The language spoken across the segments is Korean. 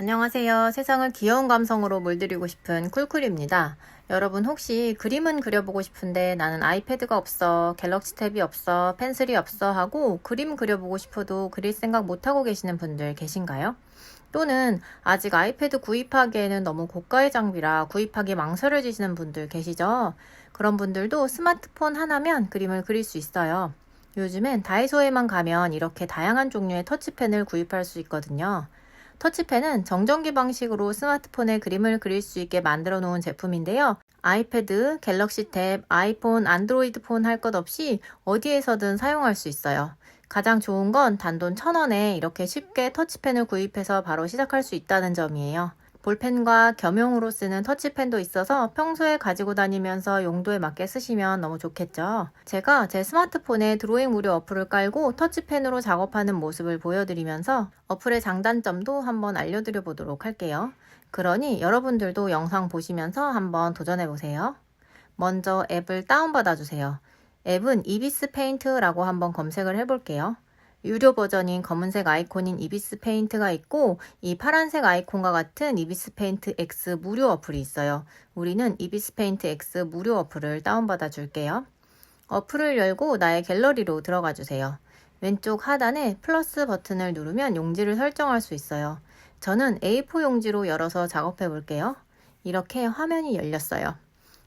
안녕하세요. 세상을 귀여운 감성으로 물들이고 싶은 쿨쿨입니다. 여러분 혹시 그림은 그려보고 싶은데 나는 아이패드가 없어, 갤럭시 탭이 없어, 펜슬이 없어 하고 그림 그려보고 싶어도 그릴 생각 못하고 계시는 분들 계신가요? 또는 아직 아이패드 구입하기에는 너무 고가의 장비라 구입하기 망설여지시는 분들 계시죠? 그런 분들도 스마트폰 하나면 그림을 그릴 수 있어요. 요즘엔 다이소에만 가면 이렇게 다양한 종류의 터치펜을 구입할 수 있거든요. 터치펜은 정전기 방식으로 스마트폰에 그림을 그릴 수 있게 만들어 놓은 제품인데요. 아이패드, 갤럭시 탭, 아이폰, 안드로이드 폰 할 것 없이 어디에서든 사용할 수 있어요. 가장 좋은 건 단돈 1000원에 이렇게 쉽게 터치펜을 구입해서 바로 시작할 수 있다는 점이에요. 볼펜과 겸용으로 쓰는 터치펜도 있어서 평소에 가지고 다니면서 용도에 맞게 쓰시면 너무 좋겠죠. 제가 제 스마트폰에 드로잉 무료 어플을 깔고 터치펜으로 작업하는 모습을 보여드리면서 어플의 장단점도 한번 알려드려 보도록 할게요. 그러니 여러분들도 영상 보시면서 한번 도전해 보세요. 먼저 앱을 다운받아 주세요. 앱은 이비스 페인트라고 한번 검색을 해볼게요. 유료 버전인 검은색 아이콘인 이비스 페인트가 있고 이 파란색 아이콘과 같은 이비스 페인트 X 무료 어플이 있어요. 우리는 이비스 페인트 X 무료 어플을 다운받아 줄게요. 어플을 열고 나의 갤러리로 들어가 주세요. 왼쪽 하단에 플러스 버튼을 누르면 용지를 설정할 수 있어요. 저는 A4 용지로 열어서 작업해 볼게요. 이렇게 화면이 열렸어요.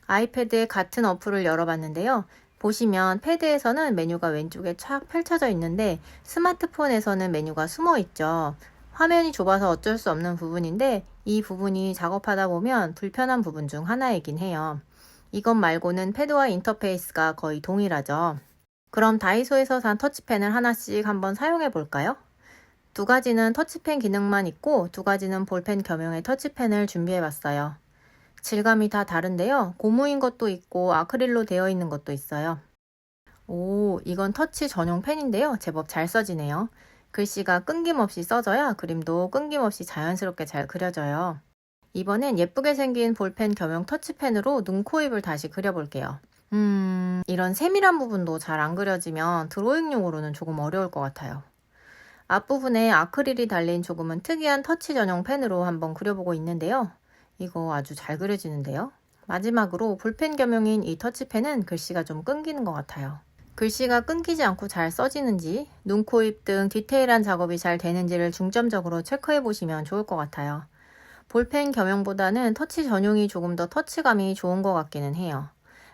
아이패드에 같은 어플을 열어봤는데요. 보시면 패드에서는 메뉴가 왼쪽에 촥 펼쳐져 있는데 스마트폰에서는 메뉴가 숨어 있죠. 화면이 좁아서 어쩔 수 없는 부분인데 이 부분이 작업하다 보면 불편한 부분 중 하나이긴 해요. 이것 말고는 패드와 인터페이스가 거의 동일하죠. 그럼 다이소에서 산 터치펜을 하나씩 한번 사용해 볼까요? 두 가지는 터치펜 기능만 있고 두 가지는 볼펜 겸용의 터치펜을 준비해 봤어요. 질감이 다 다른데요. 고무인 것도 있고 아크릴로 되어 있는 것도 있어요. 오, 이건 터치 전용 펜인데요. 제법 잘 써지네요. 글씨가 끊김없이 써져야 그림도 끊김없이 자연스럽게 잘 그려져요. 이번엔 예쁘게 생긴 볼펜 겸용 터치펜으로 눈, 코, 입을 다시 그려볼게요. 음, 이런 세밀한 부분도 잘 안 그려지면 드로잉용으로는 조금 어려울 것 같아요. 앞부분에 아크릴이 달린 조금은 특이한 터치 전용 펜으로 한번 그려보고 있는데요. 이거 아주 잘 그려지는데요. 마지막으로 볼펜 겸용인 이 터치펜은 글씨가 좀 끊기는 것 같아요. 글씨가 끊기지 않고 잘 써지는지, 눈, 코, 입 등 디테일한 작업이 잘 되는지를 중점적으로 체크해 보시면 좋을 것 같아요. 볼펜 겸용보다는 터치 전용이 조금 더 터치감이 좋은 것 같기는 해요.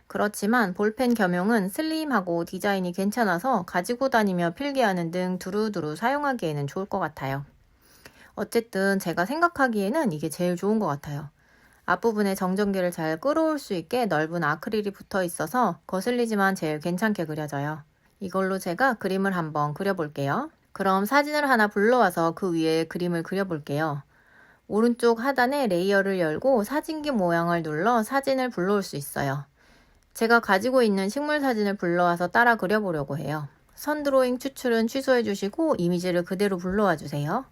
그렇지만 볼펜 겸용은 슬림하고 디자인이 괜찮아서 가지고 다니며 필기하는 등 두루두루 사용하기에는 좋을 것 같아요. 어쨌든 제가 생각하기에는 이게 제일 좋은 것 같아요. 앞부분에 정전기를 잘 끌어올 수 있게 넓은 아크릴이 붙어 있어서 거슬리지만 제일 괜찮게 그려져요. 이걸로 제가 그림을 한번 그려볼게요. 그럼 사진을 하나 불러와서 그 위에 그림을 그려볼게요. 오른쪽 하단에 레이어를 열고 사진기 모양을 눌러 사진을 불러올 수 있어요. 제가 가지고 있는 식물 사진을 불러와서 따라 그려보려고 해요. 선 드로잉 추출은 취소해 주시고 이미지를 그대로 불러와 주세요.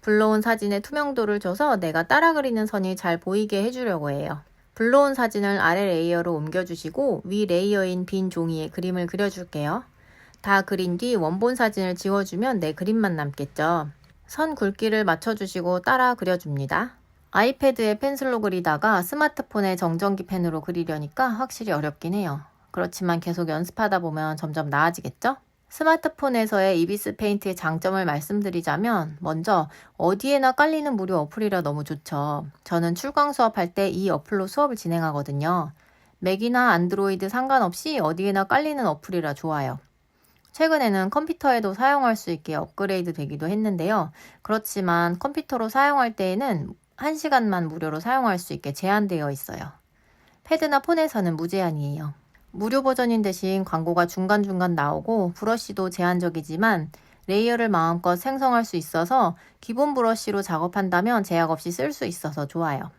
불러온 사진에 투명도를 줘서 내가 따라 그리는 선이 잘 보이게 해주려고 해요. 불러온 사진을 아래 레이어로 옮겨주시고 위 레이어인 빈 종이에 그림을 그려줄게요. 다 그린 뒤 원본 사진을 지워주면 내 그림만 남겠죠. 선 굵기를 맞춰주시고 따라 그려줍니다. 아이패드에 펜슬로 그리다가 스마트폰에 정전기 펜으로 그리려니까 확실히 어렵긴 해요. 그렇지만 계속 연습하다 보면 점점 나아지겠죠? 스마트폰에서의 이비스 페인트의 장점을 말씀드리자면 먼저 어디에나 깔리는 무료 어플이라 너무 좋죠. 저는 출강 수업할 때 이 어플로 수업을 진행하거든요. 맥이나 안드로이드 상관없이 어디에나 깔리는 어플이라 좋아요. 최근에는 컴퓨터에도 사용할 수 있게 업그레이드 되기도 했는데요. 그렇지만 컴퓨터로 사용할 때에는 1시간만 무료로 사용할 수 있게 제한되어 있어요. 패드나 폰에서는 무제한이에요. 무료 버전인 대신 광고가 중간중간 나오고 브러쉬도 제한적이지만 레이어를 마음껏 생성할 수 있어서 기본 브러쉬로 작업한다면 제약 없이 쓸 수 있어서 좋아요.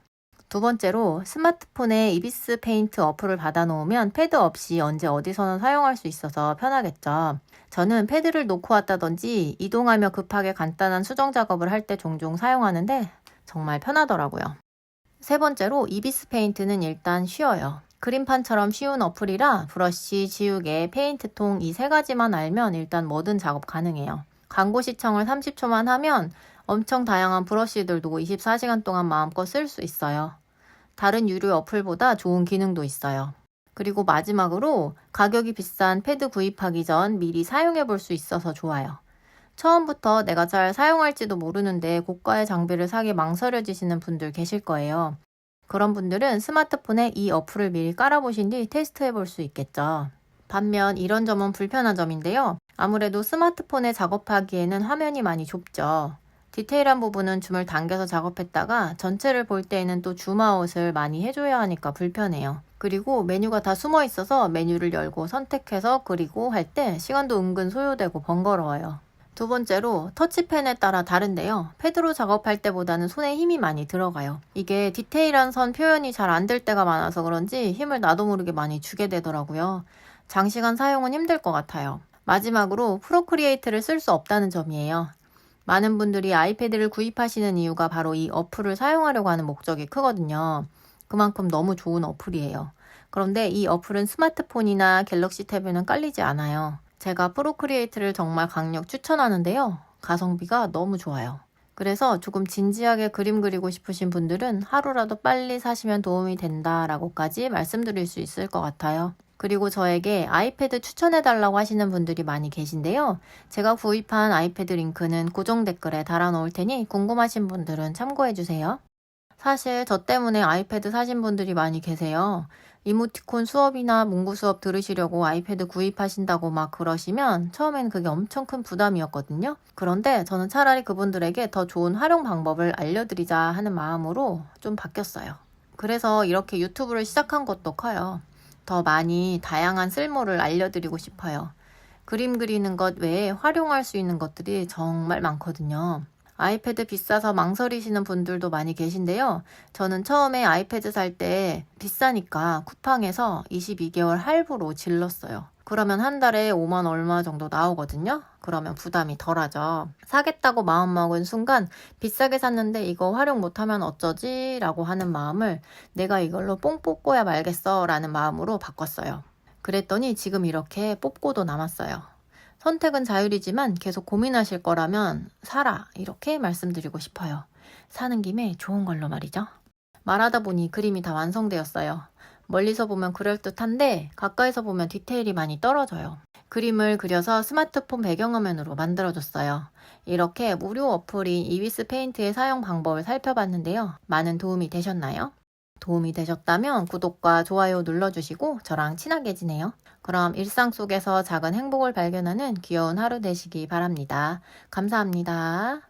두 번째로 스마트폰에 이비스 페인트 어플을 받아놓으면 패드 없이 언제 어디서나 사용할 수 있어서 편하겠죠. 저는 패드를 놓고 왔다든지 이동하며 급하게 간단한 수정 작업을 할 때 종종 사용하는데 정말 편하더라고요. 세 번째로 이비스 페인트는 일단 쉬워요. 그림판처럼 쉬운 어플이라 브러쉬, 지우개, 페인트통 이 세 가지만 알면 일단 뭐든 작업 가능해요. 광고 시청을 30초만 하면 엄청 다양한 브러쉬들도 24시간 동안 마음껏 쓸 수 있어요. 다른 유료 어플보다 좋은 기능도 있어요. 그리고 마지막으로 가격이 비싼 패드 구입하기 전 미리 사용해 볼 수 있어서 좋아요. 처음부터 내가 잘 사용할지도 모르는데 고가의 장비를 사기 망설여지시는 분들 계실 거예요. 그런 분들은 스마트폰에 이 어플을 미리 깔아보신 뒤 테스트해 볼 수 있겠죠. 반면 이런 점은 불편한 점인데요. 아무래도 스마트폰에 작업하기에는 화면이 많이 좁죠. 디테일한 부분은 줌을 당겨서 작업했다가 전체를 볼 때에는 또 줌아웃을 많이 해줘야 하니까 불편해요. 그리고 메뉴가 다 숨어 있어서 메뉴를 열고 선택해서 그리고 할 때 시간도 은근 소요되고 번거로워요. 두 번째로 터치펜에 따라 다른데요. 패드로 작업할 때보다는 손에 힘이 많이 들어가요. 이게 디테일한 선 표현이 잘 안 될 때가 많아서 그런지 힘을 나도 모르게 많이 주게 되더라고요. 장시간 사용은 힘들 것 같아요. 마지막으로 프로크리에이트를 쓸 수 없다는 점이에요. 많은 분들이 아이패드를 구입하시는 이유가 바로 이 어플을 사용하려고 하는 목적이 크거든요. 그만큼 너무 좋은 어플이에요. 그런데 이 어플은 스마트폰이나 갤럭시 탭에는 깔리지 않아요. 제가 프로크리에이트를 정말 강력 추천하는데요. 가성비가 너무 좋아요. 그래서 조금 진지하게 그림 그리고 싶으신 분들은 하루라도 빨리 사시면 도움이 된다라고까지 말씀드릴 수 있을 것 같아요. 그리고 저에게 아이패드 추천해달라고 하시는 분들이 많이 계신데요. 제가 구입한 아이패드 링크는 고정 댓글에 달아놓을 테니 궁금하신 분들은 참고해주세요. 사실 저 때문에 아이패드 사신 분들이 많이 계세요. 이모티콘 수업이나 문구 수업 들으시려고 아이패드 구입하신다고 막 그러시면 처음엔 그게 엄청 큰 부담이었거든요. 그런데 저는 차라리 그분들에게 더 좋은 활용 방법을 알려드리자 하는 마음으로 좀 바뀌었어요. 그래서 이렇게 유튜브를 시작한 것도 커요. 더 많이 다양한 쓸모를 알려드리고 싶어요. 그림 그리는 것 외에 활용할 수 있는 것들이 정말 많거든요. 아이패드 비싸서 망설이시는 분들도 많이 계신데요. 저는 처음에 아이패드 살 때 비싸니까 쿠팡에서 22개월 할부로 질렀어요. 그러면 한 달에 5만 얼마 정도 나오거든요. 그러면 부담이 덜하죠. 사겠다고 마음먹은 순간 비싸게 샀는데 이거 활용 못하면 어쩌지? 라고 하는 마음을 내가 이걸로 뽕 뽑고야 말겠어 라는 마음으로 바꿨어요. 그랬더니 지금 이렇게 뽑고도 남았어요. 선택은 자율이지만 계속 고민하실 거라면 사라 이렇게 말씀드리고 싶어요. 사는 김에 좋은 걸로 말이죠. 말하다 보니 그림이 다 완성되었어요. 멀리서 보면 그럴듯한데 가까이서 보면 디테일이 많이 떨어져요. 그림을 그려서 스마트폰 배경화면으로 만들어줬어요. 이렇게 무료 어플인 이비스 페인트의 사용 방법을 살펴봤는데요. 많은 도움이 되셨나요? 도움이 되셨다면 구독과 좋아요 눌러주시고 저랑 친하게 지내요. 그럼 일상 속에서 작은 행복을 발견하는 귀여운 하루 되시기 바랍니다. 감사합니다.